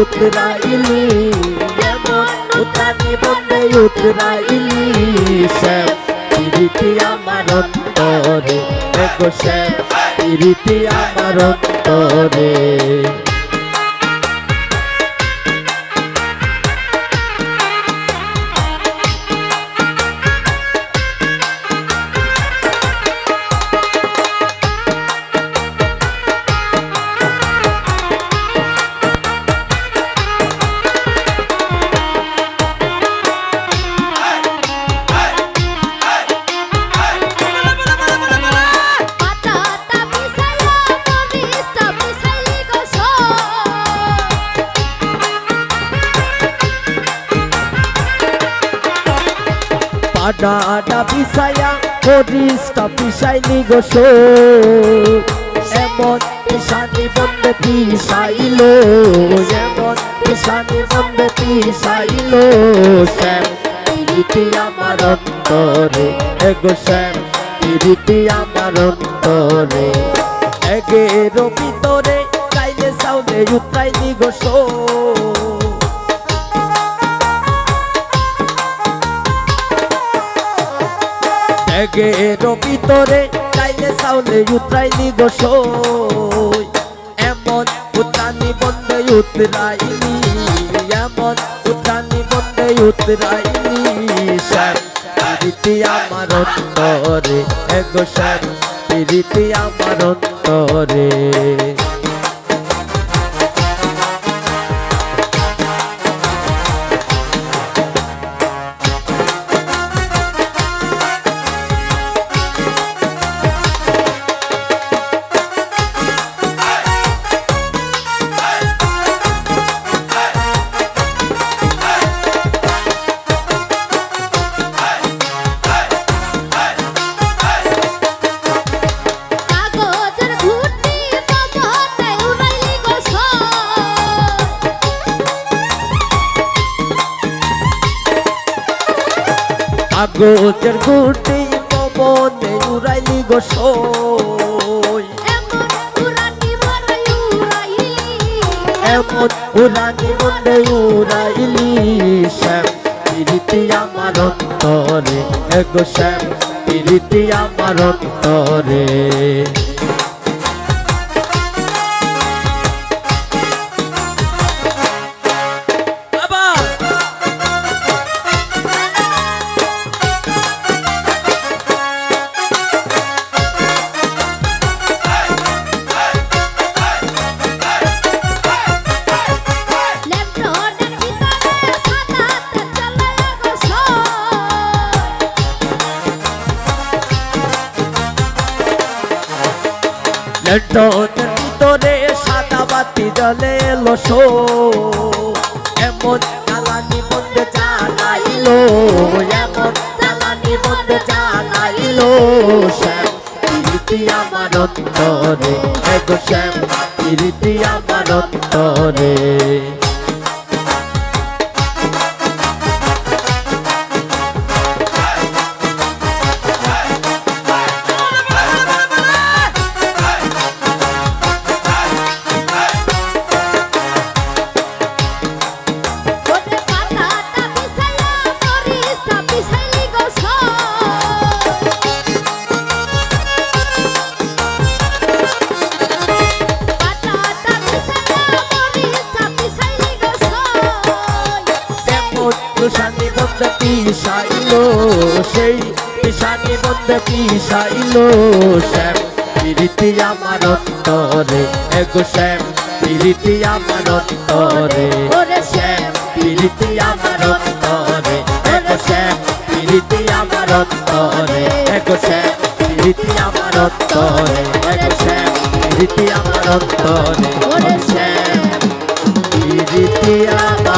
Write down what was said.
উতরাইলি এমন উতানি বন্ধে উতরাইলি শ্যাম প্রীতি আমার অন্তরে। এগো শ্যাম প্রীতি আমার অন্তরে। পাডাটা পিসায়া হরিসটা পিসাইনি গোস এমন পিসানি বন্ধে পিসাইলো এমন পিসানি বন্ধে পিসাইলো শ্যাম প্রীতি আমার অন্তরে এগো শ্যাম প্রীতি আমার অন্তরে, এগের ভিতরে গাইলে সাউলে উত্রাইনি গোস এগের ভিতরে চাইলে চাউলে উতরাইনি গোসই এমন উত্রানি বন্ধে উতরাইনি এমন উত্রানি বন্ধে উতরাইনি প্রীতি আমার অন্তরে। এগো শ্যাম প্রীতি আমার অন্তরে। কাগজের গুটি পবনে উড়াইলি মারাই উড়াইলি। এমন উড়ানি বন্ধে উড়াইলি শ্যাম প্রীতি আমার অন্তরে। এগো শ্যাম প্রীতি আমার অন্তরে। লন্ডনের ভিতরে সাদা বাতি জলে এলো শো এমন জ্বালানি মধ্যে জ্বালাইলো এমন জ্বালানি মধ্যে জ্বালাইলো শ্যাম। প্রীতি আমার অন্তরে শ্যাম। প্রীতি আমার অন্তরে। তুষানি বন্ধে পিসাইলো সেই পিসানি বন্ধে পিসাইলো শ্যাম। প্রীতি আমার অন্তরে এগো শ্যাম। প্রীতি আমার অন্তরে ওরে শ্যাম। প্রীতি আমার অন্তরে এগো শ্যাম। প্রীতি আমার অন্তরে এগো শ্যাম। প্রীতি আমার অন্তরে এগো শ্যাম। প্রীতি আমার অন্তরে ওরে শ্যাম। প্রীতি আমার